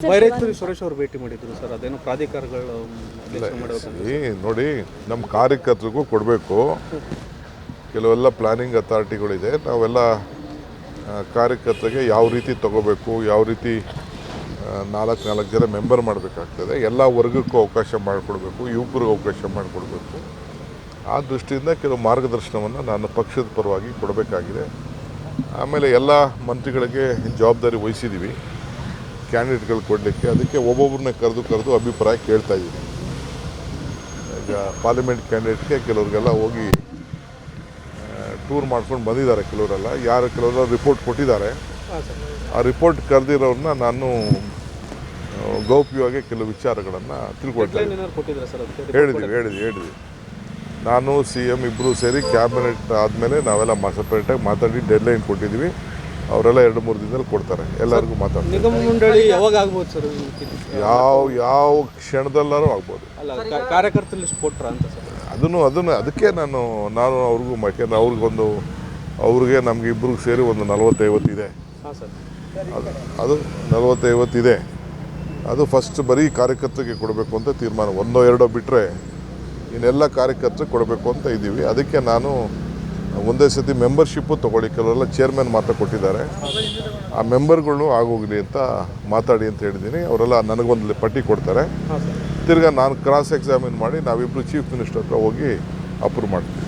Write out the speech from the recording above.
ಬೈರೇಶ್ವರಿ ಸುರೇಶ್ ಅವರು ಭೇಟಿ ಮಾಡಿದ್ರು ಸರ್ ಅದೇನೋ ಪ್ರಾಧಿಕಾರಗಳು ನೋಡಿ ನಮ್ಮ ಕಾರ್ಯಕರ್ತರಿಗೂ ಕೊಡಬೇಕು. ಕೆಲವೆಲ್ಲ ಪ್ಲಾನಿಂಗ್ ಅಥಾರಿಟಿಗಳಿದೆ ನಾವೆಲ್ಲ ಆ, ಕಾರ್ಯಕರ್ತರಿಗೆ ಯಾವ ರೀತಿ ತಗೋಬೇಕು ಯಾವ ರೀತಿ ನಾಲ್ಕು ನಾಲ್ಕು ಜನ ಮೆಂಬರ್ ಮಾಡಬೇಕಾಗ್ತದೆ. ಎಲ್ಲ ವರ್ಗಕ್ಕೂ ಅವಕಾಶ ಮಾಡಿಕೊಡ್ಬೇಕು ಯುವಕರಿಗೂ ಅವಕಾಶ ಮಾಡಿಕೊಡ್ಬೇಕು. ಆ ದೃಷ್ಟಿಯಿಂದ ಕೆಲವು ಮಾರ್ಗದರ್ಶನವನ್ನು ನಾನು ಪಕ್ಷದ ಪರವಾಗಿ ಕೊಡಬೇಕಾಗಿದೆ. ಆಮೇಲೆ ಎಲ್ಲ ಮಂತ್ರಿಗಳಿಗೆ ಜವಾಬ್ದಾರಿ ವಹಿಸಿದ್ದೀವಿ ಕ್ಯಾಂಡಿಡೇಟ್ಗಳು ಕೊಡಲಿಕ್ಕೆ ಅದಕ್ಕೆ ಒಬ್ಬೊಬ್ಬರನ್ನ ಕರೆದು ಕರೆದು ಅಭಿಪ್ರಾಯ ಕೇಳ್ತಾ ಇದ್ದೀನಿ ಈಗ ಪಾರ್ಲಿಮೆಂಟ್ ಕ್ಯಾಂಡಿಡೇಟ್ಗೆ ಕೆಲವ್ರಿಗೆಲ್ಲ ಹೋಗಿ ಟೂರ್ ಮಾಡ್ಕೊಂಡು ಬಂದಿದ್ದಾರೆ ಕೆಲವರೆಲ್ಲ. ಯಾರು ಕೆಲವರೆಲ್ಲ ರಿಪೋರ್ಟ್ ಕೊಟ್ಟಿದ್ದಾರೆ. ಆ ರಿಪೋರ್ಟ್ ಕರೆದಿರೋರನ್ನ ನಾನು ಗೌಪ್ಯವಾಗಿ ಕೆಲವು ವಿಚಾರಗಳನ್ನು ತಿಳ್ಕೊಳ್ತೇನೆ ಹೇಳಿದ್ವಿ ಹೇಳಿದ್ವಿ ಹೇಳಿದ್ವಿ. ನಾನು ಸಿ ಎಂ ಇಬ್ಬರು ಸೇರಿ ಕ್ಯಾಬಿನೆಟ್ ಆದಮೇಲೆ ನಾವೆಲ್ಲ ಸಪ್ರೇಟಾಗಿ ಮಾತಾಡಿ ಡೆಡ್ಲೈನ್ ಕೊಟ್ಟಿದ್ವಿ ಅವರೆಲ್ಲ ಎರಡು ಮೂರು ದಿನದಲ್ಲಿ ಕೊಡ್ತಾರೆ. ಎಲ್ಲರಿಗೂ ಮಾತಾಡ್ತಾರೆ. ನಿಗಮ ಮಂಡಳಿ ಯಾವಾಗ ಆಗ್ಬೋದು ಸರ್ ಯಾವ ಯಾವ ಕ್ಷಣದಲ್ಲಾರು ಆಗ್ಬೋದು. ಅಲ್ಲ ಕಾ- ಕಾರ್ಯಕರ್ತರ ಲಿಸ್ಟ್ ಕೊಟ್ರ ಅಂತ ಸರ್? ಅದನ್ನು ಅದನ್ನು ಅದಕ್ಕೆ ನಾನು ನಾನು ಅವ್ರಿಗೂ ಯಾಕೆಂದ್ರೆ ಅವ್ರಿಗೊಂದು ಅವ್ರಿಗೆ ನಮ್ಗೆ ಇಬ್ಬರಿಗೂ ಸೇರಿ ಒಂದು ನಲವತ್ತೈವತ್ತು ಇದೆ. ಹಾಂ ಸರ್. ಅದು ಅದು ನಲವತ್ತೈವತ್ತಿದೆ ಅದು ಫಸ್ಟ್ ಬರೀ ಕಾರ್ಯಕರ್ತರಿಗೆ ಕೊಡಬೇಕು ಅಂತ ತೀರ್ಮಾನ. ಒಂದೋ ಎರಡೋ ಬಿಟ್ಟರೆ ಇನ್ನೆಲ್ಲ ಕಾರ್ಯಕರ್ತರಿಗೆ ಕೊಡಬೇಕು ಅಂತ ಇದ್ದೀವಿ. ಅದಕ್ಕೆ ನಾನು ಒಂದೇ ಸತಿ ಮೆಂಬರ್ಶಿಪ್ಪು ತೊಗೊಳ್ಳಿ ಕೆಲವರೆಲ್ಲ ಚೇರ್ಮನ್ ಮಾತ್ರ ಕೊಟ್ಟಿದ್ದಾರೆ. ಆ ಮೆಂಬರ್ಗಳು ಆಗೋಗಲಿ ಅಂತ ಮಾತಾಡಿ ಅಂತ ಹೇಳಿದ್ದೀನಿ. ಅವರೆಲ್ಲ ನನಗೊಂದು ಪಟ್ಟಿ ಕೊಡ್ತಾರೆ. ತಿರ್ಗಾ ನಾನು ಕ್ರಾಸ್ ಎಕ್ಸಾಮಿನ್ ಮಾಡಿ ನಾವಿಬ್ಬರು ಚೀಫ್ ಮಿನಿಸ್ಟರ್ ಹತ್ರ ಹೋಗಿ ಅಪ್ರೂವ್ ಮಾಡ್ತೀವಿ.